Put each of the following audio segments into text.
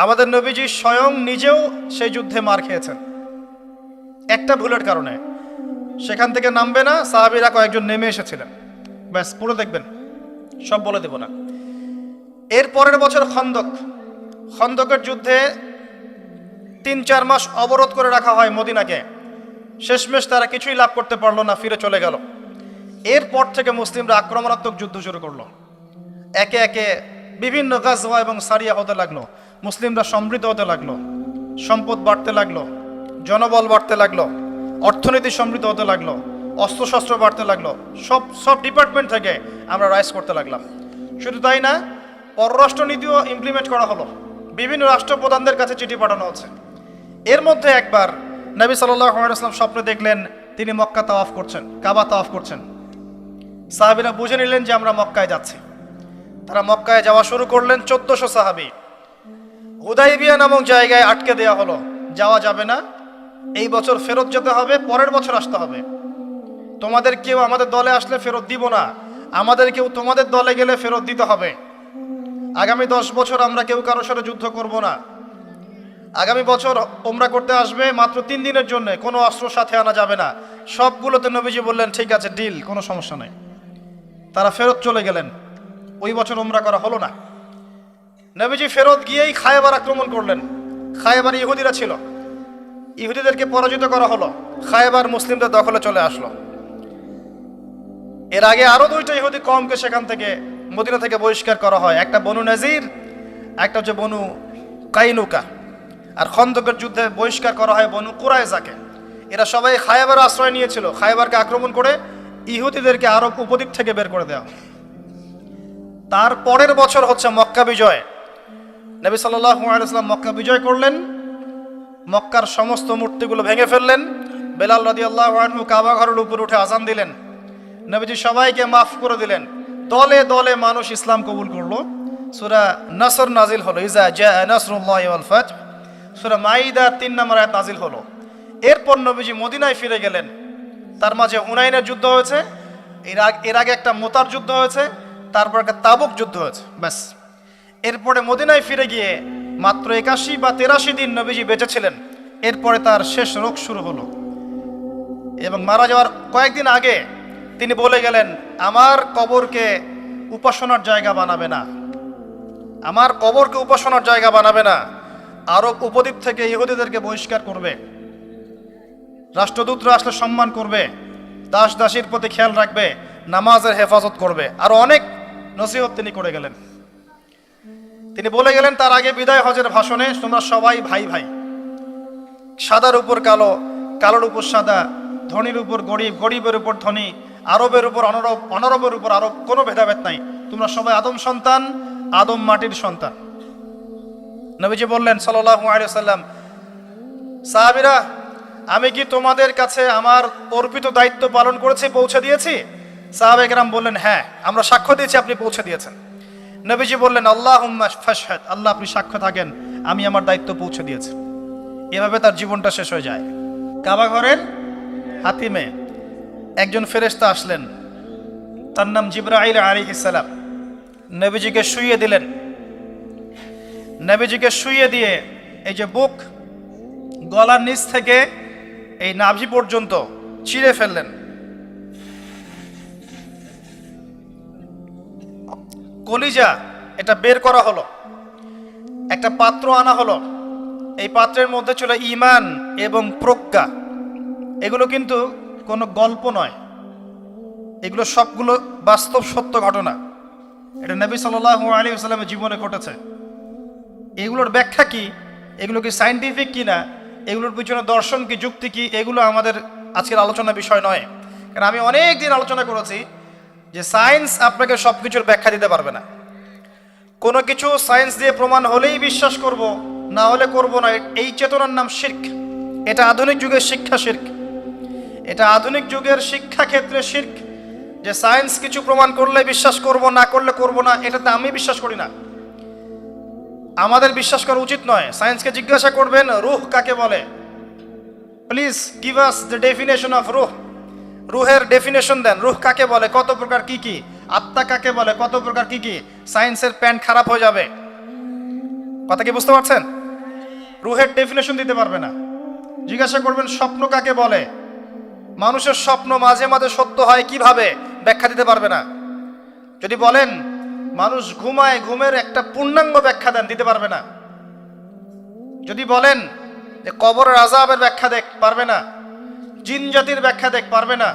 আমাদের নবীজি স্বয়ং নিজেও সেই যুদ্ধে মার খেয়েছেন। একটা ভুলের কারণে। সেখান থেকে নামবে না, সাহাবিরা কয়েকজন নেমে এসেছিলেন। ব্যাস, পুরো দেখবেন। সব বলে দেব না। এর পরের বছর খন্দক। খন্দকের যুদ্ধে তিন চার মাস অবরোধ করে রাখা হয় মদিনাকে। শেষমেশ তারা কিছুই লাভ করতে পারল না, ফিরে চলে গেল। এরপর থেকে মুসলিমরা আক্রমণাত্মক যুদ্ধ শুরু করল। একে একে বিভিন্ন গাজওয়া এবং সারিয়া হতে লাগল। মুসলিমরা সমৃদ্ধ হতে লাগল, সম্পদ বাড়তে লাগল, জনবল বাড়তে লাগল, অর্থনীতি সমৃদ্ধ হতে লাগল, অস্ত্রশস্ত্র বাড়তে লাগল, সব সব ডিপার্টমেন্ট থেকে আমরা রাইজ করতে লাগলাম। শুধু তাই না পররাষ্ট্র নীতিও ইমপ্লিমেন্ট করা হলো। বিভিন্ন রাষ্ট্রপ্রধানদের কাছে চিঠি পাঠানো হচ্ছে। এর মধ্যে একবার নবী সাল্লাম স্বপ্নে দেখলেন, তিনি মক্কা তাওয়াফ করছেন, কাবা তাওয়াফ করছেন। সাহাবিরা বুঝে নিলেন যে আমরা মক্কায় যাচ্ছি। তারা মক্কায় যাওয়া শুরু করলেন চোদ্দশো সাহাবি। হুদাইবিয়া নামক জায়গায় আটকে দেওয়া হলো। যাওয়া যাবে না। এই বছর ফেরত যেতে হবে, পরের বছর আসতে হবে। তোমাদের কেউ আমাদের দলে আসলে ফেরত দিব না। আমাদের কেউ তোমাদের দলে গেলে ফেরত দিতে হবে। আগামী দশ বছর আমরা কেউ কারোর সাথে যুদ্ধ করব না। আগামী বছর ওমরা করতে আসবে মাত্র তিন দিনের জন্য। কোনো অস্ত্র সাথে আনা যাবে না। সবগুলোতে নবীজি বললেন, ঠিক আছে, ডিল, কোনো সমস্যা নেই। তারা ফেরত চলে গেলেন। ওই বছর ওমরা করা হলো না। নবীজি ফেরত গিয়েই খায়বার আক্রমণ করলেন। খায়বার ইহুদিরা ছিল। ইহুদিদেরকে পরাজিত করা হলো। খায়বার মুসলিমদের দখলে চলে আসলো। এর আগে আরও দুইটা ইহুদি কমকে সেখান থেকে, মদিনা থেকে বহিষ্কার করা হয়। একটা বনু নাজির, একটা হচ্ছে বনু কাইনুকা। আর খন্দকের যুদ্ধে বহিষ্কার করা হয় বনু কুরাইজাকে। এরা সবাই খায়বার আশ্রয় নিয়েছিল। খায়বারকে আক্রমণ করে ইহুদিদেরকে আরব উপদ্বীপ থেকে বের করে দেওয়া। তার পরের বছর হচ্ছে মক্কা বিজয়। নবী সাল্লাম মক্কা বিজয় করলেন, মক্কার সমস্ত মূর্তিগুলো ভেঙে ফেললেন, বেলাল রদি আল্লাহ কাবা ঘরের উপর উঠে আজান দিলেন। নবীজি সবাইকে মাফ করে দিলেন। দলে দলে মানুষ ইসলাম কবুল করল। সুরা নাসর নাজিল হলো, ইজা জা নাসরুল্লাহ সুরা মাইদা তিন নম্বর আয়াত নাজিল হলো। এরপর নবীজি মদিনায় ফিরে গেলেন। তার মাঝে হুনাইনের যুদ্ধ হয়েছে এর আগে একটা মোতার যুদ্ধ হয়েছে, তারপর একটা তাবুক যুদ্ধ হয়েছে, ব্যাস। এরপরে মদিনায় ফিরে গিয়ে মাত্র একাশি বা তেরাশি দিন নবীজি বেঁচেছিলেন। এরপরে তার শেষ রোগ শুরু হলো। এবং মারা যাওয়ার কয়েকদিন আগে তিনি বলে গেলেন, আমার কবরকে উপাসনার জায়গা বানাবে না। আমার কবরকে উপাসনার জায়গা বানাবে না। আরব উপদ্বীপ থেকে ইহুদিদেরকে বহিষ্কার করবে। রাষ্ট্রদূতরা আসলে সম্মান করবে। দাস দাসীর প্রতি খেয়াল রাখবে। নামাজের হেফাজত করবে। আরও অনেক নসিহত তিনি করে গেলেন। তিনি বলে গেলেন, তার আগে বিদায় হজের ভাষণে তোমরা সবাই ভাই ভাই। সাদার উপর কালো, কালোর উপর সাদা, ধনীর উপর গরিব, গরিবের উপর ধনী, আরবের উপর অনরব, অনরবের উপর আরব, কোনো ভেদাভেদ নাই। তোমরা সবাই আদম সন্তান, আদম মাটির সন্তান। নবীজি বললেন সাল্লাহ আলিয়াল্লাম সাহাবিরা, আমি কি তোমাদের কাছে আমার অর্পিত দায়িত্ব পালন করেছি, পৌঁছে দিয়েছি? সাহাবেকরাম বললেন হ্যাঁ আমরা সাক্ষ্য দিয়েছি, আপনি পৌঁছে দিয়েছেন। নবীজি বললেন আল্লাহ ফাশহাদ। আল্লাহ, আপনি সাক্ষ্য থাকেন, আমি আমার দায়িত্ব পৌঁছে দিয়েছি। এভাবে তার জীবনটা শেষ হয়ে যায়। কাবা ঘরের হাতিমে একজন ফেরেস্তা আসলেন। তার নাম জিব্রাইল আলী ইসালাম নবীজিকে শুইয়ে দিলেন। নবীজিকে শুইয়ে দিয়ে এই যে বুক গলার নিচ থেকে এই নাভি পর্যন্ত চিড়ে ফেললেন। কলিজা এটা বের করা হলো। একটা পাত্র আনা হলো। এই পাত্রের মধ্যে ছিল ইমান এবং প্রজ্ঞা। এগুলো কিন্তু কোনো গল্প নয়। এগুলো সবগুলো বাস্তব সত্য ঘটনা। এটা নবী সাল্লাহ আলী আসসালামের জীবনে ঘটেছে। এগুলোর ব্যাখ্যা কি? এগুলো কি সাইন্টিফিক কি না? এগুলোর পিছনে দর্শন কি, যুক্তি কি? এগুলো আমাদের আজকের আলোচনা বিষয় নয়। কারণ আমি অনেক দিন আলোচনা করেছি। যে সায়েন্স আপনাকে সব কিছুর ব্যাখ্যা দিতে পারবে না। কোনো কিছু সায়েন্স দিয়ে প্রমাণ হলেই বিশ্বাস করব, না হলে করব না। এই চেতনার নাম শির্ক। এটা আধুনিক যুগের শিক্ষা শির্ক। এটা আধুনিক যুগের শিক্ষা ক্ষেত্রে শির্ক। যে সায়েন্স কিছু প্রমাণ করলে বিশ্বাস করব, না করলে করব না, এটাতে আমি বিশ্বাস করি না। আমাদের বিশ্বাস করা উচিত নয়। সায়েন্সকে জিজ্ঞাসা করবেন, রুহ কাকে বলে? Please give us the definition of রুহ। রুহের ডেফিনেশন দেন। রুহ কাকে বলে? কত প্রকার কি কি? আত্মা কাকে বলে? কত প্রকার কি কি? সায়েন্সের প্যান্ট খারাপ হয়ে যাবে। কথা কি বুঝতে পারছেন? রুহের ডেফিনেশন দিতে পারবে না। জিজ্ঞাসা করবেন, স্বপ্ন কাকে বলে? মানুষের স্বপ্ন মাঝে মাঝে সত্য হয় কীভাবে? ব্যাখ্যা দিতে পারবে না। যদি বলেন, মানুষ ঘুমায়, ঘুমের একটা পূর্ণাঙ্গ ব্যাখ্যা দেন, দিতে পারবে না। যদি বলেন যে কবরের আজাবের ব্যাখ্যা দেখ, পারবে না। জিন জাতির ব্যাখ্যা দেখ পারবে না,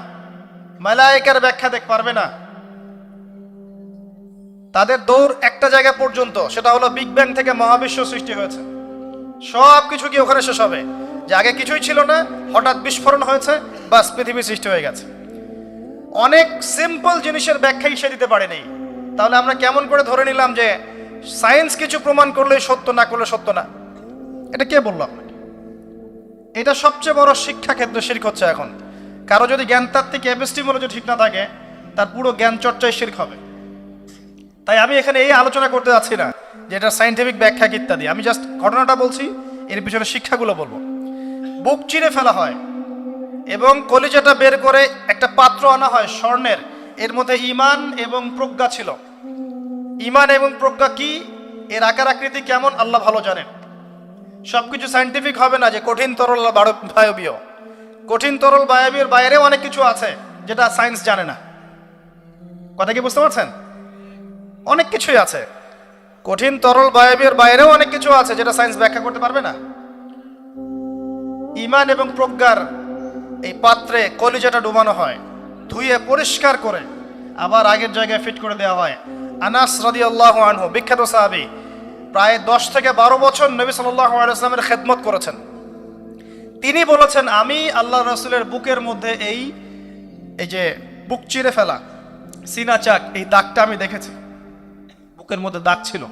মালায়িকার ব্যাখ্যা দেখ পারবে না। তাদের দৌড় একটা জায়গা পর্যন্ত, সেটা হলো বিগ ব্যাং থেকে মহাবিশ্ব সৃষ্টি হয়েছে। সব কিছু কি ওখানে শেষ হবে? যে আগে কিছুই ছিল না, হঠাৎ বিস্ফোরণ হয়েছে, বাস পৃথিবী সৃষ্টি হয়ে গেছে। অনেক সিম্পল জিনিসের ব্যাখ্যাই সে দিতে পারেনি। তাহলে আমরা কেমন করে ধরে নিলাম যে সায়েন্স কিছু প্রমাণ করলে সত্য না করলে সত্য না? এটা কে বলল এটা সবচেয়ে বড় শিক্ষা ক্ষেত্রে শির্ক হচ্ছে এখন। কারও যদি জ্ঞানতাত্ত্বিক এপিস্টিমোলজি ঠিক না থাকে, তার পুরো জ্ঞান চর্চায় শির্ক হবে। তাই আমি এখানে এই আলোচনা করতে যাচ্ছি না যে এটা সাইন্টিফিক ব্যাখ্যা ইত্যাদি। আমি জাস্ট ঘটনাটা বলছি, এর পিছনে শিক্ষাগুলো বলব। বুক চিরে ফেলা হয় এবং কলিজাটা বের করে একটা পাত্র আনা হয় স্বর্ণের। এর মধ্যে ইমান এবং প্রজ্ঞা ছিল। ইমান এবং প্রজ্ঞা কি? এর আকার আকৃতি কেমন? আল্লাহ ভালো জানেন। সবকিছু সাইন্টিফিক হবে না যে কঠিন, তরল বায়ু- বায়বীয়। কঠিন, তরল বায়বীয় বাইরেও অনেক কিছু আছে যেটা সায়েন্স জানে না। কথা কি বুঝতে পারছেন? অনেক কিছুই আছে। কঠিন, তরল বায়বীয় বাইরেও অনেক কিছু আছে যেটা সায়েন্স ব্যাখ্যা করতে পারবে না। ইমান এবং প্রজ্ঞার এই পাত্রে কলিজাটা ডুবানো হয়, ধুয়ে পরিষ্কার করে, আবার আগের জায়গায় ফিট করে দেওয়া হয়। আনাস রাদি আল্লাহ আনহু, বিখ্যাত সাহাবি প্রায় দশ থেকে বারো বছর নবী আলাইসলামের খেদমত করেছেন। তিনি বলেছেন, আমি আল্লাহ রসুলের বুকের মধ্যে এই এই যে বুক চিরে ফেলা, সিনা চাক, এই দাগটা আমি দেখেছি। বুকের মধ্যে দাগ ছিল।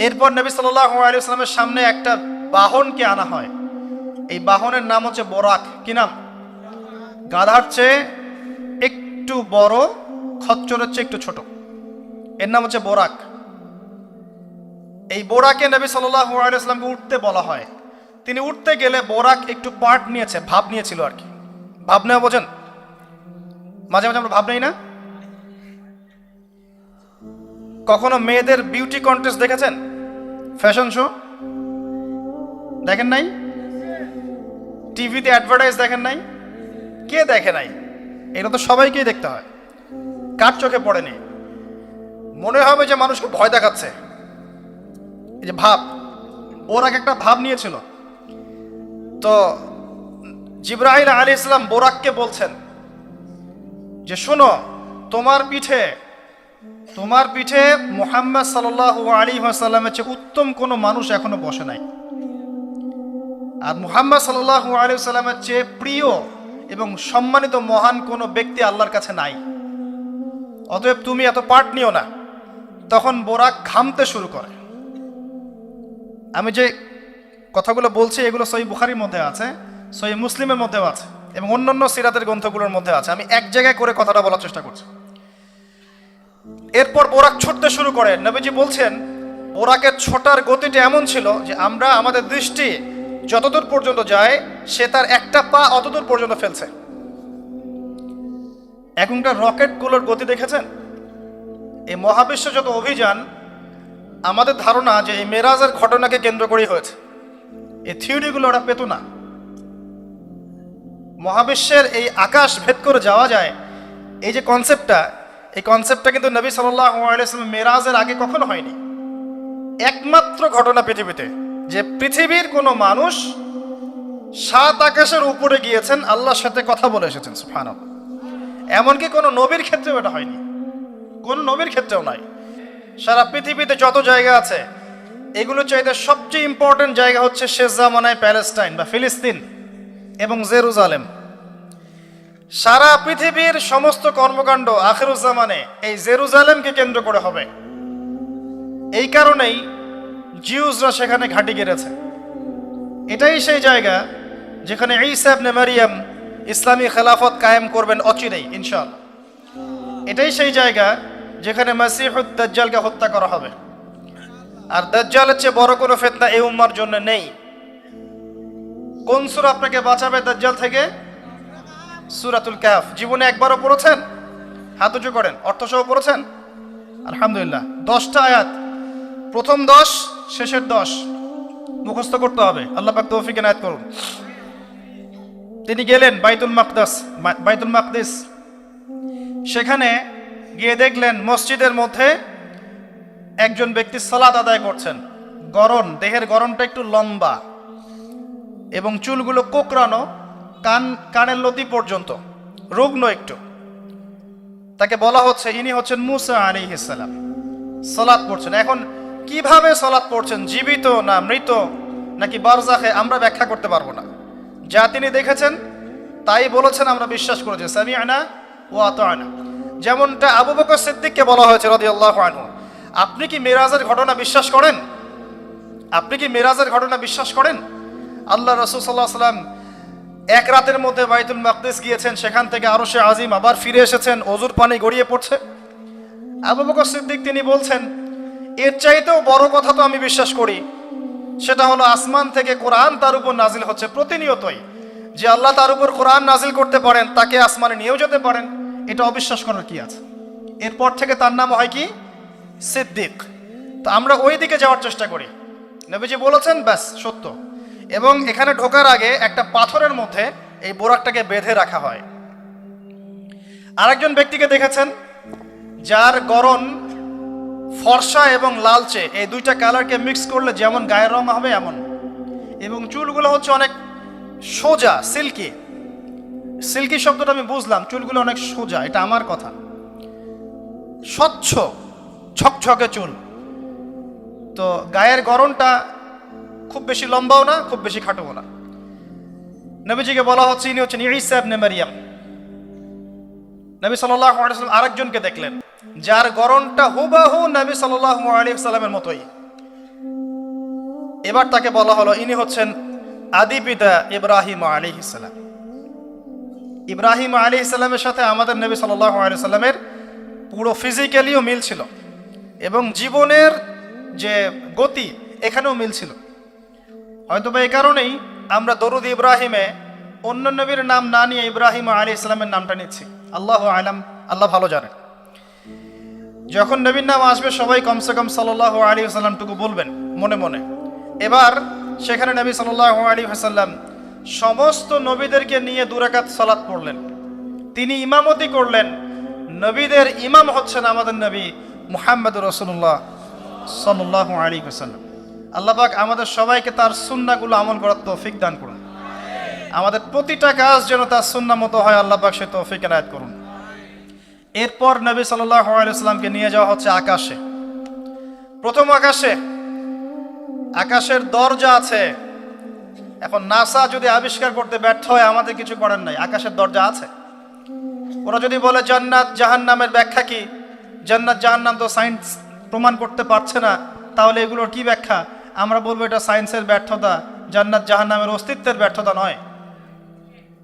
এরপর নবী আলাইসলামের সামনে একটা বাহনকে আনা হয়। এই বাহনের নাম হচ্ছে বরাক। কি নাম? গাধার চেয়ে একটু বড়, খচ্চরের চেয়ে একটু ছোট। এর নাম হচ্ছে বোরাক। এই বোরাকে নবী সাল্লাহ আলাইসলামকে উঠতে বলা হয়। তিনি উঠতে গেলে বোরাক একটু পার্ট নিয়েছে, ভাব নিয়েছিল আর কি। ভাব নেওয়া বোঝেন? মাঝে মাঝে আমরা ভাব নেই না? কখনো মেয়েদের বিউটি কন্টেস্ট দেখেছেন? ফ্যাশন শো দেখেন নাই? টিভিতে অ্যাডভার্টাইজ দেখেন নাই? কে দেখে নাই? এটা তো সবাইকেই দেখতে হয়। কার চোখে পড়েনি? মনে হবে যে মানুষকে ভয় দেখাচ্ছে। এই যে ভাব, ওর আগে একটা ভাব নিয়েছিল। তো জিব্রাহিল আলী ইসলাম বোরাককে বলছেন যে, শোনো, তোমার পিঠে তোমার পিঠে মোহাম্মদ সাল্লাহ আলী সাল্লামের চেয়ে উত্তম কোনো মানুষ এখনও বসে নাই। আর মুহাম্মদ সাল্লাহ আলী সাল্লামের চেয়ে প্রিয় এবং সম্মানিত মহান কোনো ব্যক্তি আল্লাহর কাছে নাই। অতএব তুমি এত পাঠ নিও না। তখন বোরাক ঘামতে শুরু করে। আমি যে কথাগুলো বলছি, এগুলো সই বুখারির মধ্যে আছে সই মুসলিমের মধ্যেও আছে এবং অন্যান্য সিরাতের গ্রন্থগুলোর মধ্যে আছে। আমি এক জায়গায় করে কথাটা বলার চেষ্টা করছি। এরপর বোরাক ছুটতে শুরু করে। নবীজি বলছেন, বোরাকের ছোটার গতিটা এমন ছিল যে আমরা আমাদের দৃষ্টি যতদূর পর্যন্ত যায়, সে তার একটা পা অতদূর পর্যন্ত ফেলছে। এখনকার রকেটগুলোর গতি দেখেছেন? এই মহাবিশ্ব যত অভিযান আমাদের ধারণা যে এই মেরাজের ঘটনাকে কেন্দ্র করেই হয়েছে। এই থিওরিগুলো ওরা পেত না। মহাবিশ্বের এই আকাশ ভেদ করে যাওয়া যায়, এই যে কনসেপ্টটা এই কনসেপ্টটা কিন্তু নবী সাল্লাম মেরাজের আগে কখনো হয়নি। একমাত্র ঘটনা পৃথিবীতে, যে পৃথিবীর কোনো মানুষ সাত আকাশের উপরে গিয়েছেন, আল্লাহর সাথে কথা বলে এসেছেন সুফান এমনকি কোনো নবীর ক্ষেত্রেও এটা হয়নি। কোনো নবীর ক্ষেত্রেও নাই। সারা পৃথিবীতে যত জায়গা আছে এগুলো চাইতে সবচেয়ে ইম্পর্টেন্ট জায়গা হচ্ছে শেষ জামানায় প্যালেস্টাইন বা ফিলিস্তিন এবং জেরুজালেম। সারা পৃথিবীর সমস্ত কর্মকাণ্ড আখেরুজ্জামানে এই জেরুজালেমকে কেন্দ্র করে হবে। এই কারণেই জিউসরা সেখানে ঘাঁটি গেড়েছে। এটাই সেই জায়গা যেখানে ঈসাব মারিয়াম ইসলামী খেলাফত কায়েম করবেন অচিরেই, ইনশাআল্লাহ। এটাই সেই জায়গা যেখানে মাসিহুদ দাজ্জালকে হত্যা করা হবে। আর দাজ্জালের চেয়ে বড় কোনো ফেতনা এই উম্মার জন্য নেই। কোন সুর আপনাকে বাঁচাবে দাজ্জাল থেকে? সুরাতুল কাফ জীবনে একবারও পড়েছেন? হাত উঁচু করেন। অর্থসহ পড়েছেন? আলহামদুলিল্লাহ। দশটা আয়াত। প্রথম দশ, শেষের দশ। মুখস্থ করতে হবে। আল্লাহ পাক তৌফিক এনায়েত করুন। তিনি গেলেন বাইতুল মাকদাস বাইতুল মাকদিস। সেখানে গিয়ে দেখলেন মসজিদের মধ্যে একজন ব্যক্তি সালাত আদায় করছেন। গরম, দেহের গরমটা একটু লম্বা এবং চুলগুলো কোকড়ানো, কান, কানের লতি পর্যন্ত, রুগ্ন একটু। তাকে বলা হচ্ছে, ইনি হচ্ছেন মুসা আলী ইসালাম সলাৎ পড়ছেন। এখন কীভাবে সলাৎ পড়ছেন? জীবিত না মৃত? নাকি বারজাখে আমরা ব্যাখ্যা করতে পারব না। যা তিনি দেখেছেন, তাই বলেছেন, আমরা বিশ্বাস করেছি। সামি আনা ও আত আনা যেমনটা আবু বকর সিদ্দিককে বলা হয়েছে রদি আল্লাহ আনহু। আপনি কি মেরাজের ঘটনা বিশ্বাস করেন? আপনি কি মেরাজের ঘটনা বিশ্বাস করেন? আল্লাহ রসুল সাল্লাহ সাল্লাম এক রাতের মধ্যে বাইতুল মাকদিস গিয়েছেন, সেখান থেকে আরও সে আজিম আবার ফিরে এসেছেন, অজুর পানি গড়িয়ে পড়ছে। আবু বকর সিদ্দিক তিনি বলছেন, এর চাইতেও বড় কথা তো আমি বিশ্বাস করি। সেটা হলো আসমান থেকে কোরআন তার উপর নাজিল হচ্ছে প্রতিনিয়তই। যে আল্লাহ তার উপর কোরআন নাজিল করতে পারেন, তাকে আসমানে নিয়েও যেতে পারেন। এটা অবিশ্বাস করার কি আছে? এরপর থেকে তার নাম হয় কি? সিদ্দিক। তো আমরা ওই দিকে যাওয়ার চেষ্টা করি। নবীজি বলেছেন, ব্যাস, সত্য। এবং এখানে ঢোকার আগে একটা পাথরের মধ্যে এই বোরাকটাকে বেঁধে রাখা হয়। আরেকজন ব্যক্তিকে দেখেছেন, যার গরম ফর্সা এবং লালচে। এই দুইটা কালারকে মিক্স করলে যেমন গায়ের রং হবে, এমন। এবং চুলগুলো হচ্ছে অনেক সোজা, সিল্কি। সিল্কি শব্দটা আমি বুঝলাম, চুলগুলো অনেক সোজা, এটা আমার কথা। স্বচ্ছ ছকছকে চুল। তো গায়ের গরমটা খুব বেশি লম্বাও না, খুব বেশি খাটোও না। নবীজিকে বলা হচ্ছে, ইনি হচ্ছেন ইসা ইবনে মারিয়াম। নবী সাল্লাম আরেকজনকে দেখলেন, যার গরমটা হুবাহু নবী সাল্লাল্লাহু আলাইহি সাল্লামের মতোই। এবার তাকে বলা হলো, ইনি হচ্ছেন আদি পিতা ইব্রাহিম আলাইহিস সালাম। ইব্রাহিম আলাইহিস সালামের সাথে আমাদের নবী সাল্লাহ আলাইহি সাল্লামের পুরো ফিজিক্যালিও মিল ছিল এবং জীবনের যে গতি এখানেও মিল ছিল। হয়তো বা এই কারণেই আমরা দরুদ ইব্রাহিমে অন্য নবীর নাম না নিয়ে ইব্রাহিম আলী ইসলামের নামটা নিচ্ছি। আল্লাহ আলাম, আল্লাহ ভালো জানেন। যখন নবীর নাম আসবে, সবাই কমসে কম সাল্লাহ আলী সাল্লামটুকু বলবেন, মনে মনে। এবার সেখানে নবী সাল্লাহ আলী হাসাল্লাম সমস্ত নবীদেরকে নিয়ে দুরাকাত সালাত পড়লেন। তিনি ইমামতি করলেন। নবীদের ইমাম হচ্ছেন আমাদের নবী মুহাম্মদ রসুল্লাহ সাল্লাহ আলী হাসাল্লাম আল্লাহ পাক আমাদের সবাইকে তার সুন্নাগুলো আমল করার তৌফিক দান করুন। আমাদের প্রতিটা কাজ যেন তার সুন্না মতো হয়, আল্লাহ পাক সে তৌফিক এনায়ত করুন। এরপর নবী সাল্লাহ আলাইসাল্লামকে নিয়ে যাওয়া হচ্ছে আকাশে। প্রথম আকাশে। আকাশের দরজা আছে। এখন নাসা যদি আবিষ্কার করতে ব্যর্থ হয়, আমাদের কিছু করার নাই। আকাশের দরজা আছে। ওরা যদি বলে জান্নাত জাহান্নামের ব্যাখ্যা কি? জান্নাত জাহান্নাম তো সায়েন্স প্রমাণ করতে পারছে না। তাহলে এগুলোর কি ব্যাখ্যা? আমরা বলব এটা সায়েন্সের ব্যর্থতা। জান্নাত জাহান্নামের অস্তিত্বের ব্যর্থতা নয়।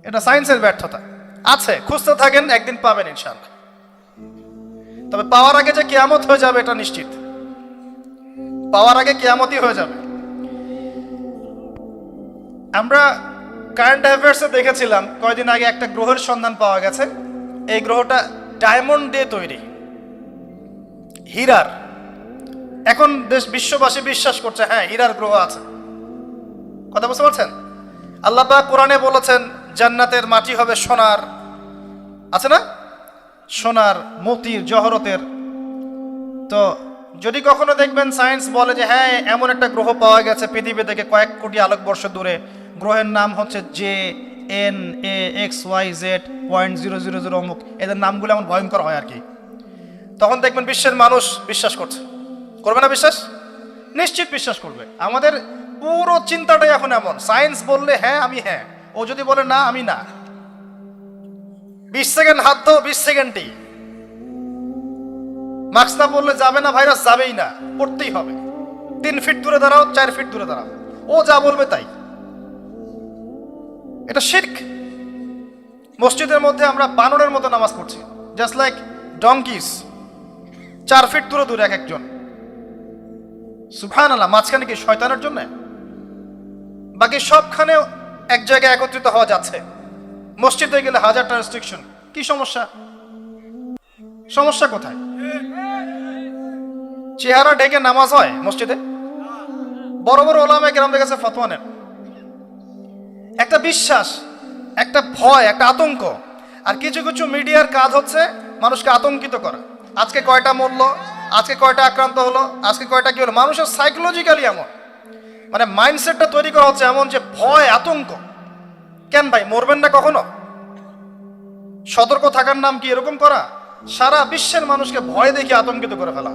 এটা সায়েন্সের ব্যর্থতা। আছে, খুঁজতে থাকেন, একদিন পাবেন ইনশাল্লাহ তবে পাওয়ার আগে যে কেয়ামত হয়ে যাবে, এটা নিশ্চিত। পাওয়ার আগে কেয়ামতই হয়ে যাবে। আমরা কারেন্ট অ্যাফেয়ার্সে দেখেছিলাম, কয়দিন আগে একটা গ্রহের সন্ধান পাওয়া গেছে। এই গ্রহটা ডায়মন্ড দিয়ে তৈরি। হীরার। এখন দেশ বিশ্ববাসী বিশ্বাস করছে হ্যাঁ হীরার গ্রহ আছে। কথা বুঝতে পারছেন? আল্লাহ কোরআনে বলেছেন, জান্নাতের মাটি হবে সোনার। আছে না? সোনার, মতির, জহরতের। তো যদি কখনো দেখবেন সায়েন্স বলে যে হ্যাঁ এমন একটা গ্রহ পাওয়া গেছে পৃথিবী থেকে কয়েক কোটি আলোকবর্ষ দূরে। গ্রহের নাম হচ্ছে J N A X Y Z point zero zero zero অমুক। এদের নামগুলো এমন ভয়ঙ্কর হয় আর কি। তখন দেখবেন বিশ্বের মানুষ বিশ্বাস করছে। করবে না বিশ্বাস? নিশ্চিত বিশ্বাস করবে। আমাদের পুরো চিন্তাটাই এখন এমন। সায়েন্স বললে হ্যাঁ আমি হ্যাঁ। ও যদি বলে না, আমি না। বিশ সেকেন্ড হাত ধো বিশ সেকেন্ডই। মাস্ক না পরলে যাবে না ভাইরাস, যাবেই না। পড়তেই হবে। তিন ফিট দূরে দাঁড়াও, চার ফিট দূরে দাঁড়াও। ও যা বলবে তাই। এটা শির্ক। মসজিদের মধ্যে আমরা বানরের মতো নামাজ পড়ছি। জাস্ট লাইক ডঙ্কিস চার ফিট দূরে দূরে এক একজন। সুফান আল্লাহ মাঝখানে কি শয়তানের জন্য? বাকি সবখানে এক জায়গায় একত্রিত হওয়া যাচ্ছে। মসজিদে গেলে হাজারটা রেস্ট্রিকশন কি সমস্যা? সমস্যা কোথায়? চেহারা ঢেকে নামাজ হয় মসজিদে? বড় বড় ওলামে গ্রামদের কাছে ফতোয়া নেন। একটা বিশ্বাস, একটা ভয়, একটা আতঙ্ক। আর কিছু কিছু মিডিয়ার কাজ হচ্ছে মানুষকে আতঙ্কিত করা। আজকে কয়টা মরলো, আজকে কয়টা আক্রান্ত হলো, আজকে কয়টা কি হলো? মানুষের সাইকোলজিক্যালি এমন। মানে মাইন্ডসেটটা তৈরি করা হচ্ছে এমন যে ভয়, আতঙ্ক। কেন ভাই, মরবেন না কখনো? সতর্ক থাকার নাম কি এরকম করা? সারা বিশ্বের মানুষকে ভয় দেখে আতঙ্কিত করে ফেলা